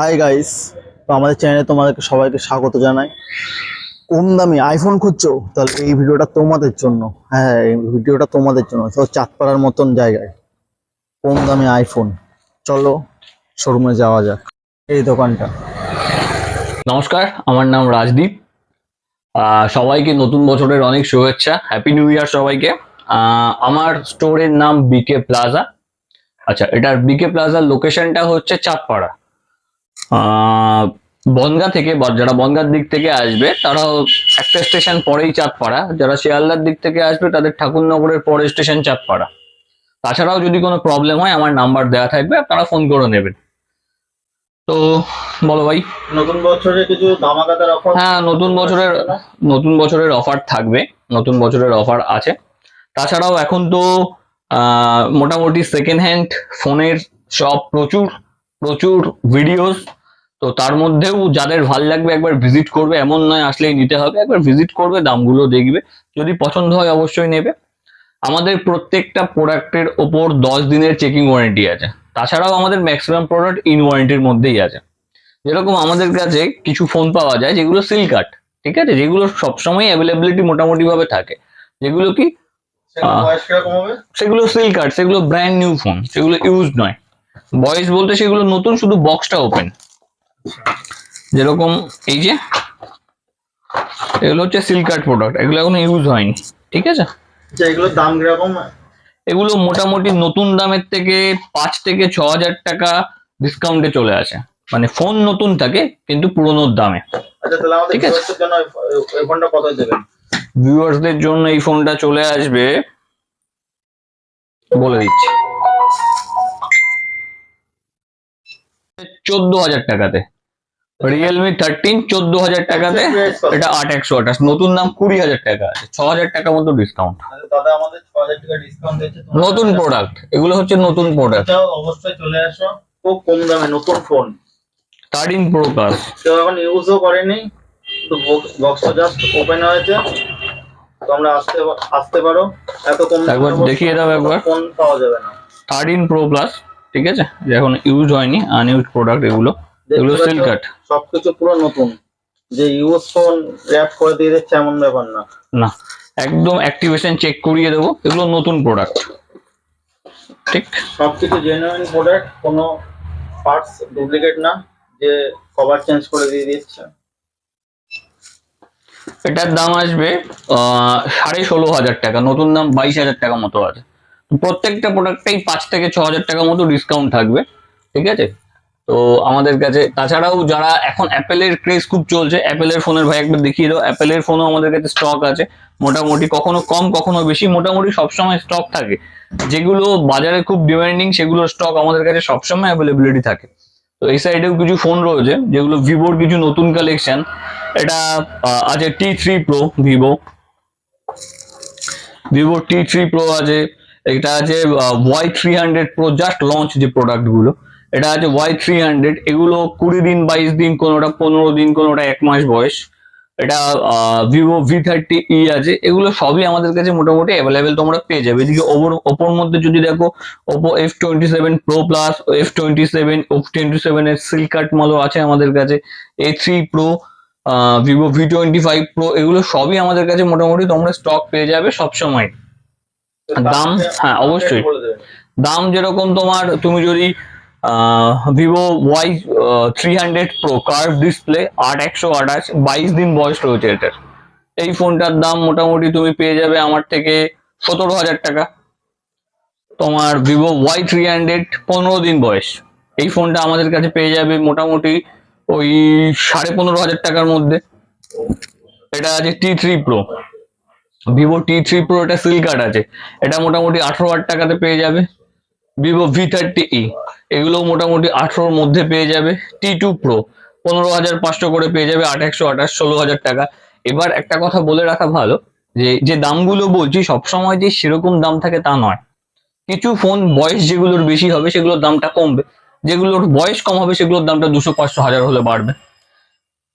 Hi guys তো আমাদের চ্যানেলে তোমাদেরকে সবাইকে স্বাগত জানাই। কম দামি আইফোন খুঁজছো? তাহলে এই ভিডিওটা তোমাদের জন্য। হ্যাঁ এই ভিডিওটা তোমাদের জন্য। তো চাঁদপাড়ার মতন জায়গায়। কম দামি আইফোন চলো শোরুমে যাওয়া যাক। এই দোকানটা। নমস্কার, আমার নাম রাজদীপ। সবাইকে নতুন বছরের অনেক শুভেচ্ছা। হ্যাপি নিউ ইয়ার সবাইকে। আমার স্টোরের নাম বিকে প্লাজা আচ্ছা এটার বিকে প্লাজার লোকেশনটা হচ্ছে চাঁদপাড়া। বনগা থেকে যারা বনগার দিক থেকে আসবে তারাও একটা স্টেশন পরেই চাঁদপাড়া। যারা শিয়ালদার দিক থেকে আসবে তাদের ঠাকুরনগরের পরের স্টেশন চাঁদপাড়া। তাছাড়াও যদি কোনো প্রবলেম হয় আমার নাম্বার দেওয়া থাকবে আপনারা ফোন করে নেবেন তো বলো ভাই। নতুন বছরে কিছু অফার হ্যাঁ নতুন বছরের নতুন বছরের অফার থাকবে। নতুন বছরের অফার আছে। তাছাড়াও এখন তো আহ, মোটামুটি সেকেন্ড হ্যান্ড ফোনের সব প্রচুর প্রচুর ভিডিওস তো তার মধ্যেও যাদের ভালো লাগবে একবার ভিজিট করবে এমন নয় আসলেই নিতে হবে একবার ভিজিট করবে দামগুলো দেখবে যদি পছন্দ হয় অবশ্যই নেবে। আমাদের প্রত্যেকটা প্রোডাক্টের ওপর দশ দিনের চেকিং ওয়ারেন্টি আছে। তাছাড়াও আমাদের ম্যাক্সিমাম প্রোডাক্ট ইন ওয়ারেন্টির মধ্যেই আছে। যেরকম আমাদের কাছে কিছু ফোন পাওয়া যায় যেগুলো সিল কাট ঠিক আছে? যেগুলো সবসময় অ্যাভেলেবিলিটি মোটামুটি ভাবে থাকে। যেগুলো কি? সেগুলো সিল কাট সেগুলো ব্র্যান্ড নিউ ফোন সেগুলো ইউজ নয়। বয়স বলতে সেগুলো নতুন শুধু বক্সটা ওপেন যেরকম এই যে এগুলো হচ্ছে সিল কাট প্রোডাক্ট এগুলো এখনও ইউজ হয়নি ঠিক আছে? আচ্ছা এগুলোর দাম কীরকম? এগুলো মোটামুটি নতুন দামের থেকে পাঁচ থেকে ছ হাজার টাকা ডিসকাউন্টে চলে আসে। মানে ফোন নতুন থাকে কিন্তু পুরোনোর দামে। আচ্ছা তাহলে আমাদের ঠিক আছে। ভিউয়ার্সদের জন্য এই ফোনটা চলে আসবে বলে দিচ্ছি। চোদ্দ হাজার টাকাতে। রিয়েলমি থার্টিন চোদ্দ হাজার টাকাতে এটা আট একশো আঠাশ। নতুন দাম কুড়ি হাজার টাকা আছে। ছ হাজার টাকা মতো ডিসকাউন্ট আচ্ছা, দাদা আমাদের ছ হাজার টাকা ডিসকাউন্ট নতুন প্রোডাক্ট এগুলো হচ্ছে নতুন প্রোডাক্ট অবশ্যই চলে আসো। খুব কম দামে নতুন ফোন থার্টিন প্রো প্লাস কেউ এখন ইউজও করেনি। তো বক্সটা জাস্ট ওপেন হয়েছে। তোমরা আসতে আসতে পারো। এত কম একবার দেখিয়ে দাও একবার। ফোন পাওয়া যাবে না। থার্টিন প্রো প্লাস ঠিক আছে? যে এখন ইউজ হয়নি আনইউজ প্রোডাক্ট এগুলো। এগুলো দেখতে সিল পাচ্ছ, কাট সবকিছু পুরো নতুন। যে ইউজ ফোন র্যাপ করে দিয়ে দিচ্ছে এমন ব্যাপার না। না একদম অ্যাক্টিভেশন চেক করিয়ে দেবো এগুলো নতুন প্রোডাক্ট ঠিক? সবকিছু জেনুইন প্রোডাক্ট কোনো পার্টস ডুপ্লিকেট না যে কভার চেঞ্জ করে দিয়ে দিচ্ছে। এটার দাম আসবে আহ, সাড়ে ষোলো হাজার টাকা নতুন দাম বাইশ হাজার টাকা মতো আছে। প্রত্যেকটা প্রোডাক্টেই পাঁচ থেকে ছ হাজার টাকা মতো ডিসকাউন্ট থাকবে ঠিক আছে? তো আমাদের কাছে, তাছাড়াও যারা এখন অ্যাপেলের ক্রেজ খুব চলছে, অ্যাপেলের ফোনের ভাই একবার দেখিয়ে দাও, অ্যাপেলের ফোনও আমাদের কাছে স্টক আছে, মোটামুটি কখনো কম, কখনো বেশি, মোটামুটি সবসময় স্টক থাকে। যেগুলো বাজারে খুব ডিমান্ডিং সেগুলোর স্টক আমাদের কাছে সবসময় অ্যাভেলেবিলিটি থাকে। তো এই সাইডেও কিছু ফোন রয়েছে, যেগুলো ভিভোর কিছু নতুন কালেকশন এটা আছে T three pro Vivo. Vivo T three pro আছে, এটা আছে Y three hundred pro just launch যে প্রোডাক্টগুলো গুলো। এটা আছে ওয়াই থ্রি হান্ড্রেড এগুলো কুড়ি দিন বাইশ দিন কোনোটা পনেরো দিন কোনোটা এক মাস বয়স এটা ভিভো ভি থার্টি ই আছে এগুলো সবই আমাদের কাছে মোটামুটি অ্যাভেলেবেল তোমরা পেয়ে যাবে এদিকে ওপর ওপর মধ্যে যদি দেখো Oppo F twenty seven pro plus F twenty seven F twenty seven এর সিলকাট মালও আছে আমাদের কাছে A three pro Vivo V twenty five pro এগুলো সবই আমাদের কাছে মোটামুটি তোমরা স্টক পেয়ে যাবে সবসময় দাম? হ্যাঁ, অবশ্যই। দাম যেরকম তোমার তুমি যদি Vivo Y three hundred pro curve display আট একশো আঠাশ, বাইশ দিন বয়স রয়েছে এটার। এই ফোনটার দাম মোটামুটি তুমি পেয়ে যাবে আমার থেকে সতেরো হাজার টাকা। তোমার ভিভো ওয়াই থ্রি হান্ড্রেড পনেরো দিন বয়স। এই ফোনটা আমাদের কাছে পেয়ে যাবে মোটামুটি ওই সাড়ে পনেরো হাজার টাকার মধ্যে। এটা আছে T three pro Vivo T three pro এটা সিল কার্ড আছে। এটা মোটামুটি আঠারো হাজার টাকাতে পেয়ে যাবে। ভিভো ভি থার্টি ই এগুলো মোটামুটি আঠারোর মধ্যে পেয়ে যাবে। টি টু প্রো পনেরো হাজার পাঁচশো করে পেয়ে যাবে, আট একশো আঠাশ, ষোলো হাজার টাকা। এবার একটা কথা বলে রাখা ভালো, যে যে দামগুলো বলছি, সবসময় যে সেরকম দাম থাকে তা নয়। কিছু ফোন বয়স যেগুলোর বেশি হবে, সেগুলোর দামটা কমবে। যেগুলোর বয়স কম হবে, সেগুলোর দামটা দুশো পাঁচশো হাজার হলে বাড়বে।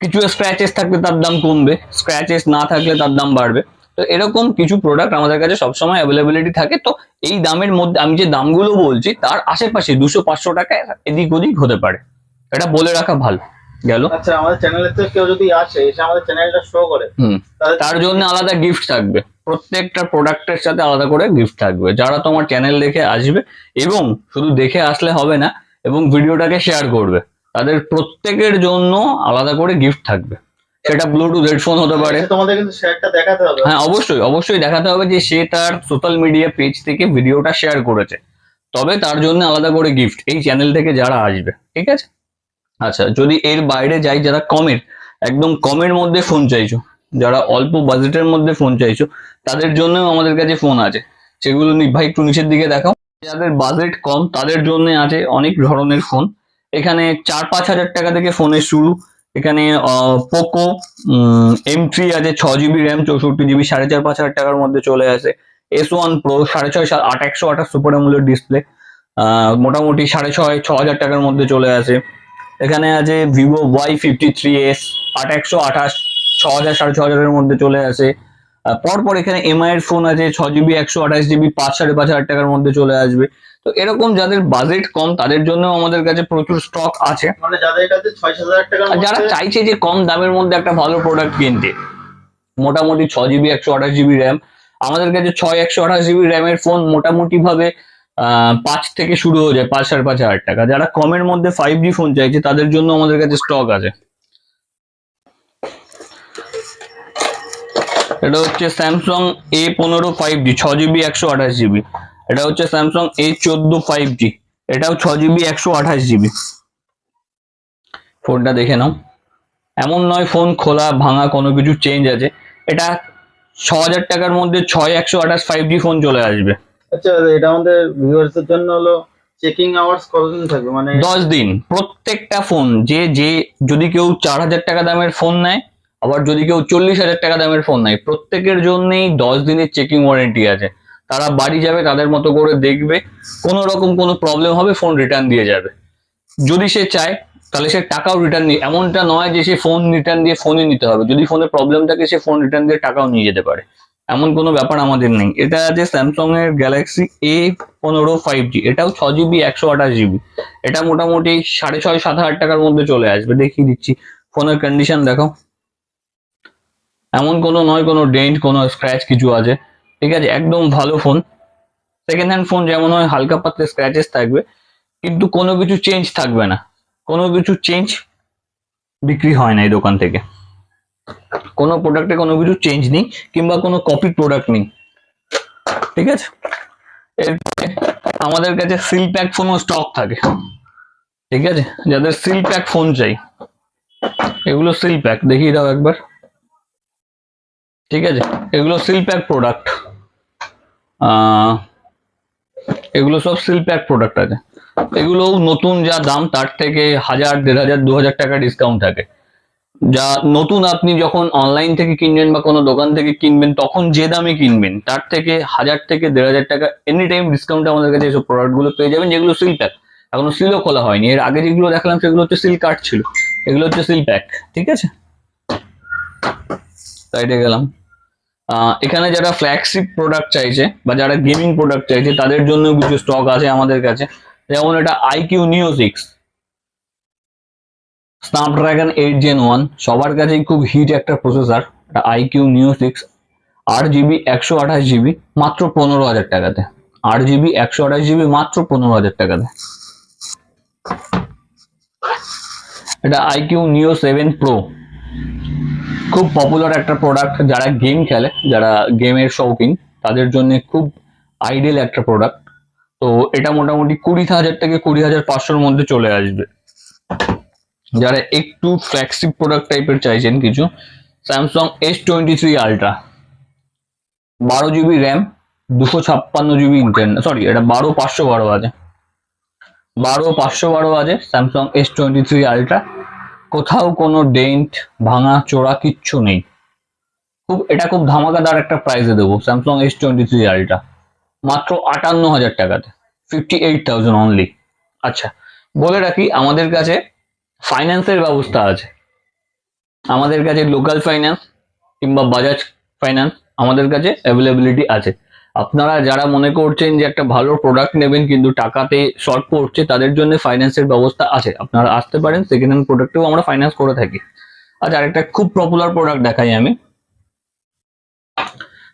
কিছু স্ক্র্যাচেস থাকলে তার দাম কমবে। স্ক্র্যাচেস না থাকলে তার দাম বাড়বে। তো এরকম কিছু প্রোডাক্ট আমাদের কাছে সবসময় অ্যাভেলেবিলিটি থাকে। তো এই দামের মধ্যে আমি যে দামগুলো বলছি তার আশেপাশে দুশো পাঁচশো টাকা এদিক ওদিক হতে পারে। এটা বলে রাখা ভালো। গেল? আচ্ছা আমাদের চ্যানেলে তো কেউ যদি আসে এসে আমাদের চ্যানেলটা শো করে তার জন্য আলাদা গিফট থাকবে। প্রত্যেকটা প্রোডাক্টের সাথে আলাদা করে গিফট থাকবে। যারা তোমার চ্যানেল দেখে আসবে এবং শুধু দেখে আসলে হবে না এবং ভিডিওটাকে শেয়ার করবে তাদের প্রত্যেকের জন্য আলাদা করে গিফট থাকবে। সেটা ব্লুটুথ হেডফোন হতে পারে। তোমাদের কিন্তু শেয়ারটা দেখাতে হবে। হ্যাঁ অবশ্যই অবশ্যই দেখাতে হবে যে সে তার সোশ্যাল মিডিয়া পেজ থেকে ভিডিওটা শেয়ার করেছে। তবে তার জন্য আলাদা করে গিফট এই চ্যানেল থেকে যারা আসবে ঠিক আছে? আচ্ছা যদি এর বাইরে যাই যারা কমের একদম কমের মধ্যে ফোন চাইছো যারা অল্প বাজেটের মধ্যে ফোন চাইছো তাদের জন্যও আমাদের কাছে ফোন আছে। সেগুলো নি- ভাই একটু নিচের দিকে দেখাও। যাদের বাজেট কম তাদের জন্য আছে অনেক ধরনের ফোন এখানে চার পাঁচ হাজার টাকা থেকে ফোনের শুরু। এখানে পোকো এম থ্রি আছে, ছ জিবি র্যাম চৌষট্টি জিবি সাড়ে চার, পাঁচ হাজার টাকার মধ্যে চলে আসে। এস ওয়ান প্রো সাড়ে ছয়, সাত, আট, একশো আঠাশ সুপার এমুলের ডিসপ্লে মোটামুটি সাড়ে ছয়, ছ হাজার টাকার মধ্যে চলে আসে। এখানে আছে Vivo Y fifty three S আট একশো আঠাশ, ছ হাজার, সাড়ে ছ হাজারের মধ্যে চলে আসে। পরপর এখানে এমআই এর ফোন আছে ছ জিবি একশো আঠাশ জিবি পাঁচ সাড়ে পাঁচ হাজার টাকার মধ্যে চলে আসবে। তো এরকম যাদের বাজেট কম তাদের জন্য আমাদের কাছে প্রচুর স্টক আছে। মানে যারা চাইছে যে কম দামের মধ্যে একটা ভালো প্রোডাক্ট কিনতে মোটামুটি ছ জিবি একশো আঠাশ জিবি র্যাম আমাদের কাছে ছয় একশো আঠাশ জিবি র্যামের ফোন মোটামুটি ভাবে আহ, পাঁচ থেকে শুরু হয়ে যায় পাঁচ সাড়ে পাঁচ হাজার টাকা। যারা কমের মধ্যে ফাইভ জি ফোন চাইছে তাদের জন্য আমাদের কাছে স্টক আছে। এটা হচ্ছে স্যামসাং এ পনেরো ফাইভ জি ছ জিবি একশো আঠাশ জিবি এটা হচ্ছে স্যামসাং এ চোদ্দ ফাইভ জি এটাও ছ জিবি একশো আঠাশ জিবি ফোনটা দেখে নাও। এমন নয় ফোন খোলা ভাঙা কোনো কিছু চেঞ্জ আছে। এটা ছ হাজার টাকার মধ্যে ছয় একশো আঠাশ ফাইভ জি ফোন চলে আসবে। আচ্ছা এটা আমাদের ভিউয়ার্স এর জন্য হলো চেকিং আওয়ার্স কতদিন থাকবে? মানে দশ দিন। প্রত্যেকটা ফোন যে যে যদি কেউ চার হাজার টাকা দামের ফোন নেয় আবার যদি কেউ চল্লিশ হাজার টাকা দামের ফোন নেয়, প্রত্যেকের জন্যই দশ দিনের চেকিং ওয়ারেন্টি আছে। তারা বাড়ি যাবে, তাদের মতো করে দেখবে, কোনো রকম কোনো প্রবলেম হবে ফোন রিটার্ন দিয়ে যাবে। যদি সে চায়, তাহলে সে টাকাও রিটার্ন নিয়ে, এমনটা নয় যে সে ফোন রিটার্ন দিয়ে ফোনই নিতে হবে। যদি ফোনে প্রবলেম থাকে, সে ফোন রিটার্ন দিয়ে টাকাও নিয়ে যেতে পারে। এমন কোনো ব্যাপার আমাদের নেই। এটা আছে স্যামসং এর গ্যালাক্সি এ পনেরো ফাইভ জি এটাও ছ জিবি একশো আঠাশ জিবি এটা মোটামুটি সাড়ে ছয়, সাত হাজার টাকার মধ্যে চলে আসবে। দেখিয়ে দিচ্ছি। ফোনের কন্ডিশন দেখো। এমন কোনো নয়, কোনো ডেন্ট, কোনো স্ক্র্যাচ কিছু আছে। ঠিক আছে, একদম ভালো ফোন সেকেন্ড হ্যান্ড ফোন যেমন হয়, হালকা পাতলা স্ক্র্যাচেস থাকবে। কিন্তু কোনো কিছু চেঞ্জ থাকবে না। কোনো কিছু চেঞ্জ বিক্রি হয় না এই দোকান থেকে। কোনো প্রোডাক্টে কোনো কিছু চেঞ্জ নেই, কিংবা কোনো কপি প্রোডাক্ট নেই। ঠিক আছে? এরপরে আমাদের কাছে সিল প্যাক ফোনও স্টক থাকে। ঠিক আছে? যাদের সিল প্যাক ফোন চাই। এগুলো সিল প্যাক দেখিয়ে দাও একবার। ঠিক আছে? এগুলো সিল প্যাক প্রোডাক্ট এগুলো সব সিল প্যাক প্রোডাক্ট আছে। এগুলো নতুন যা দাম, তার থেকে হাজার, দেড় হাজার, দু হাজার টাকা ডিসকাউন্ট থাকে। যা নতুন আপনি যখন অনলাইন থেকে কিনবেন বা কোনো দোকান থেকে কিনবেন, তখন যে দামে কিনবেন, তার থেকে হাজার থেকে দেড় হাজার টাকা এনি টাইম ডিসকাউন্টে আমাদের কাছে এইসব প্রোডাক্টগুলো পেয়ে যাবেন, যেগুলো সিল প্যাক এখনও সিলও খোলা হয়নি। এর আগে যেগুলো দেখলাম, সেগুলো হচ্ছে সিল কার্ড ছিল। এগুলো হচ্ছে সিল প্যাক ঠিক আছে? সাইডে গেলাম। এখানে যারা ফ্ল্যাগশিপ প্রোডাক্ট চাইছে বা যারা গেমিং প্রোডাক্ট চাইছে, তাদের জন্য কিছু স্টক আছে আমাদের কাছে। যেমন এটা iQOO neo six Snapdragon eight gen one সবার কাছেই খুব হিট একটা প্রসেসর এটা আইকিউ নিও সিক্স আট জিবি একশো আঠাশ জিবি মাত্র পনেরো হাজার টাকাতে। আট জিবি একশো আঠাশ জিবি মাত্র পনেরো হাজার টাকাতে। এটা আইকিউ নিও সেভেন প্রো খুব পপুলার একটা প্রোডাক্ট যারা গেম খেলে, যারা গেমের শৌখিন, তাদের জন্য খুব আইডিয়াল একটা প্রোডাক্ট তো এটা মোটামুটি কুড়ি হাজার থেকে কুড়ি হাজার পাঁচশোর মধ্যে চলে আসবে। যারা একটু ফ্ল্যাগশিপ প্রোডাক্ট টাইপের চাইছেন কিছু Samsung S twenty three ultra বারো জিবি র্যাম দুশো ছাপ্পান্ন জিবি ইন্টারনেট সরি এটা বারো পাঁচশো বারো আছে বারো পাঁচশো বারো আছে Samsung S twenty three ultra কোথাও কোনো ডেন্ট, ভাঙা, চোরা কিচ্ছু নেই। খুব, এটা খুব ধামাকাদার একটা প্রাইসে দেবো Samsung S twenty three ultra মাত্র আটান্ন হাজার টাকাতে ফিফটি এইট থাউজেন্ড অনলি আচ্ছা বলে রাখি, আমাদের কাছে ফাইন্যান্সের ব্যবস্থা আছে। আমাদের কাছে লোকাল ফাইন্যান্স কিংবা বাজাজ ফাইন্যান্স আমাদের কাছে অ্যাভেলেবিলিটি আছে। আপনারা যারা মনে করছেন যে একটা ভালো প্রোডাক্ট নেবেন কিন্তু টাকাতে শর্ট পড়ছে, তাদের জন্য ফাইন্যান্সের ব্যবস্থা আছে। আপনারা আসতে পারেন সেকেন্ড হ্যান্ড প্রোডাক্টেও আমরা ফাইন্যান্স করে থাকি। আচ্ছা আরেকটা খুব পপুলার প্রোডাক্ট দেখাই আমি।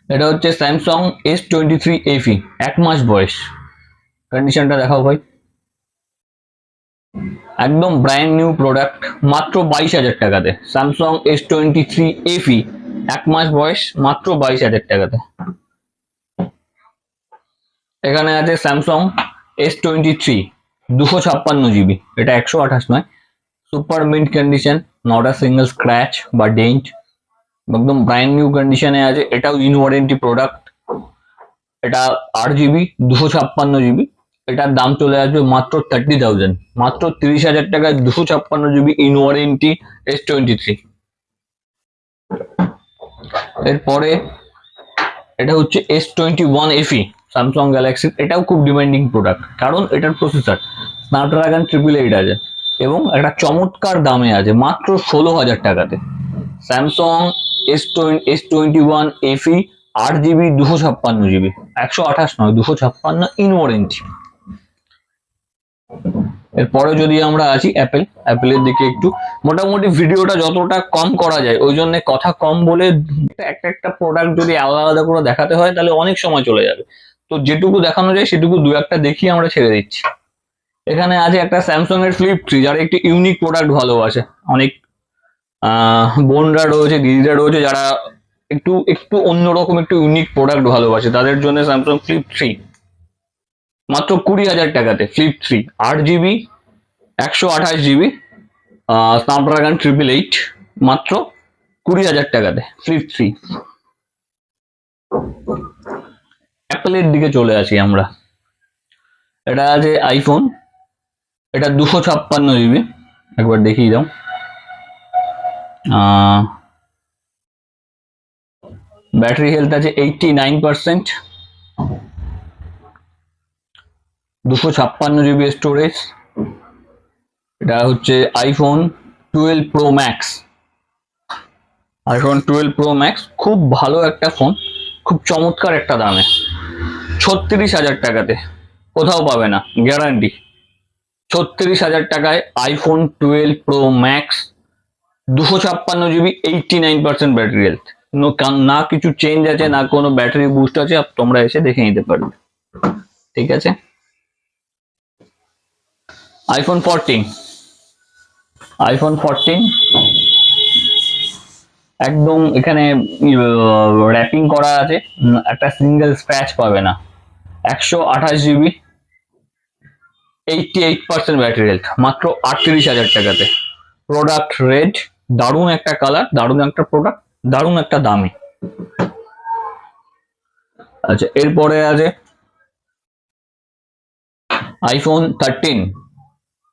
এটা হচ্ছে Samsung S twenty three FE এক মাস বয়স। কন্ডিশনটা দেখাও ভাই। একদম ব্র্যান্ড নিউ প্রোডাক্ট মাত্র বাইশ হাজার টাকাতে। Samsung S twenty three FE এক মাস বয়স, মাত্র বাইশ হাজার টাকাতে। এখানে আছে স্যামসাং এস টোয়েন্টি থ্রি দুশো ছাপ্পান্ন জিবি এটা একশো আঠাশ নয়। Super mint condition not a single scratch বা ডেন্ট একদম ব্র্যান্ড নিউ কন্ডিশনে আছে। এটাও ইন ওয়ারেন্টি প্রোডাক্ট এটা আট জিবি দুশো ছাপ্পান্ন জিবি এটার দাম চলে আসবে মাত্র থার্টি থাউজেন্ড মাত্র তিরিশ হাজার টাকায় দুশো ছাপ্পান্ন GB in warranty S twenty three এরপরে এটা হচ্ছে S twenty one FE Samsung গ্যালাক্সির এটাও খুব ডিমান্ডিং প্রোডাক্ট কারণ এটার প্রসেসর স্ন্যাপড্রাগন ট্রিপল এইট আছে এবং একটা চমৎকার দামে আছে, মাত্র ষোলো হাজার টাকাতে। Samsung S twenty S twenty one FE আট জিবি দুশো ছাপ্পান্ন জিবি একশো আঠাশ নয়, দুশো ছাপ্পান্ন ইন ওয়ারেন্টি এরপরে যদি আমরা আছি অ্যাপেল অ্যাপেলের দিকে একটু, মোটামুটি ভিডিওটা যতটা কম করা যায়, ওই জন্য কথা কম বলে একটা একটা প্রোডাক্ট যদি আলাদা আলাদা করে দেখাতে হয়, তাহলে অনেক সময় চলে যাবে। তো যেটুকু দেখানো যায় সেটুকু দু একটা দেখিয়ে আমরা ছেড়ে দিচ্ছি। এখানে আছে একটা স্যামসাং এর ফ্লিপ থ্রি যারা একটি ইউনিক প্রোডাক্ট ভালোবাসে অনেক আহ, বোনরা রয়েছে দিদিরা রয়েছে যারা একটু একটু অন্যরকম একটু ইউনিক প্রোডাক্ট ভালোবাসে। তাদের জন্য স্যামসাং ফ্লিপ থ্রি মাত্র কুড়ি হাজার টাকাতে ফ্লিপ থ্রি আট জিবি একশো আঠাশ জিবি স্ন্যাপড্রাগন ট্রিপল এইট মাত্র কুড়ি হাজার টাকাতে ফ্লিপ থ্রি অ্যাপেলের দিকে চলে আসি আমরা। এটা আছে আইফোন এটা দুশো ছাপ্পান্ন জিবি একবার দেখিয়ে দাও। ব্যাটারি হেলথ আছে এইটটি নাইন পার্সেন্ট দুশো ছাপ্পান্ন জিবি স্টোরেজ এটা হচ্ছে iPhone twelve pro max iPhone twelve pro max খুব ভালো একটা ফোন খুব চমৎকার একটা দামে। ছত্রিশ হাজার টাকাতে। কোথাও পাবে না গ্যারান্টি ছত্রিশ হাজার টাকায় আইফোন টুয়েলভ প্রো ম্যাক্স দুশো ছাপ্পান্ন GB eighty nine percent battery health না কিছু চেঞ্জ আছে, না কোনো ব্যাটারি বুস্ট আছে তোমরা এসে দেখে নিতে পারবে। ঠিক আছে? আইফোন ফোরটিন আইফোন ফোরটিন একদম এখানে র্যাপিং করা আছে। একটা সিঙ্গেল স্ক্র্যাচ পাবে না। একশো আঠাশ GB eighty eight percent battery health মাত্র আটত্রিশ হাজার টাকাতে। প্রোডাক্ট রেড দারুণ একটা কালার দারুণ একটা প্রোডাক্ট দারুণ একটা দামে। আচ্ছা এরপরে আছে আইফোন থার্টিন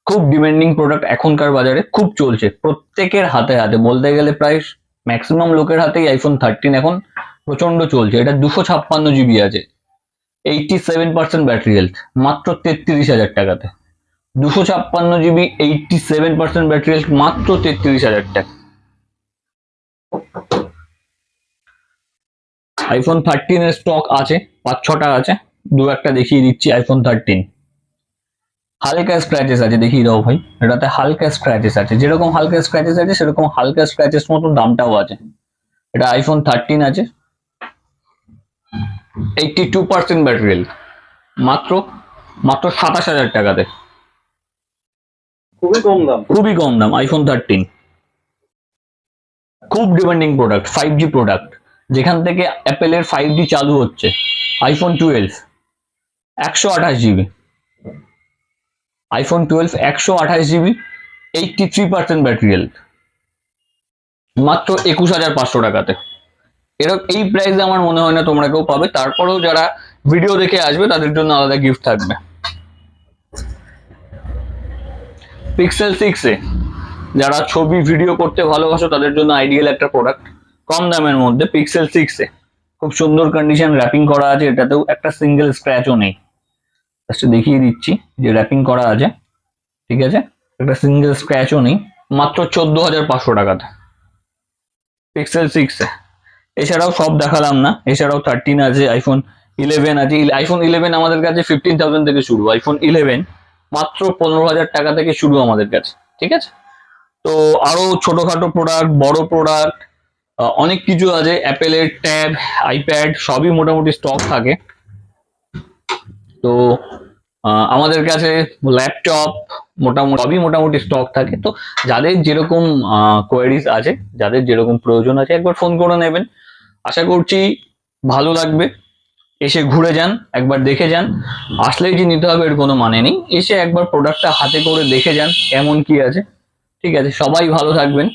খুব ডিমান্ডিং প্রোডাক্ট এখনকার বাজারে, খুব চলছে, প্রত্যেকের হাতে হাতে, বলতে গেলে প্রায় ম্যাক্সিমাম লোকের হাতেই আইফোন থার্টিন এখন প্রচণ্ড চলছে, এটা দুশো ছাপ্পান্ন জিবি আছে। Eighty seven percent battery health মাত্র তেত্রিশ হাজার টাকাতে। দুশো ছাপ্পান্ন GB eighty seven percent battery health মাত্র তেত্রিশ হাজার টাকা। আইফোন থার্টিন এর স্টক আছে, পাঁচ ছটা আছে, দু একটা দেখিয়ে দিচ্ছি আইফোন থার্টিন হালকা স্ক্র্যাচেস আছে, দেখিয়ে দাও ভাই, এটাতে হালকা স্ক্র্যাচেস আছে। যেরকম হালকা স্ক্র্যাচেস আছে, সেরকম হালকা স্ক্র্যাচেস মতো দামটাও আছে। এটা আইফোন থার্টিন আছে এইটটি টু পার্সেন্ট ব্যাটারি মাত্র মাত্র সাতাশ হাজার টাকাতে। খুবই কম দাম। খুবই কম দাম আইফোন থার্টিন খুব demanding product five G product যেখান থেকে অ্যাপেলের ফাইভ জি চালু হচ্ছে আইফোন টুয়েলভ একশো আঠাশ জিবি আইফোন টুয়েলভ একশো আঠাশ GB eighty three percent battery health মাত্র একুশ হাজার পাঁচশো টাকাতে। এরকম এই প্রাইসে আমার মনে হয় না তোমরা কেউ পাবে। তারপরেও যারা ভিডিও দেখে আসবে, তাদের জন্য আলাদা গিফট থাকবে। পিক্সেল সিক্সে যারা ছবি ভিডিও করতে ভালোবাসো, তাদের জন্য আইডিয়াল একটা প্রোডাক্ট কম দামের মধ্যে পিক্সেল সিক্সে খুব সুন্দর কন্ডিশন র্যাপিং করা আছে, এটাতেও একটা সিঙ্গেল স্ক্র্যাচও নেই। দেখিয়ে দিচ্ছি যে র্যাপিং করা আছে। ঠিক আছে? একটা সিঙ্গেল স্ক্র্যাচও নেই। মাত্র চোদ্দ হাজার পাঁচশো টাকাতে। পিক্সেল সিক্সে এছাড়াও সব দেখালাম না। এছাড়াও থার্টিন আছে আইফোন ইলেভেন আছে। আইফোন ইলেভেন আমাদের কাছে ফিফটিন থাউজেন্ড থেকে শুরু। আইফোন ইলেভেন মাত্র পনেরো হাজার টাকা থেকে শুরু আমাদের কাছে, ঠিক আছে? তো আরও ছোটখাটো প্রোডাক্ট বড় প্রোডাক্ট অনেক কিছু আছে। অ্যাপেলের ট্যাব আইপ্যাড সবই মোটামুটি স্টক থাকে। তো আমাদের কাছে ল্যাপটপ মোটামুটি সবই মোটামুটি স্টক থাকে। তো যাদের যেরকম কোয়ারিজ আছে, যাদের যেরকম প্রয়োজন আছে, একবার ফোন করে নেবেন। আশা করছি ভালো লাগবে। এসে ঘুরে যান, একবার দেখে যান। আসলেই যে নিতে হবে এর কোনো মানে নেই। এসে একবার প্রোডাক্টটা হাতে করে দেখে যান, কেমন কি আছে। ঠিক আছে, সবাই ভালো থাকবেন।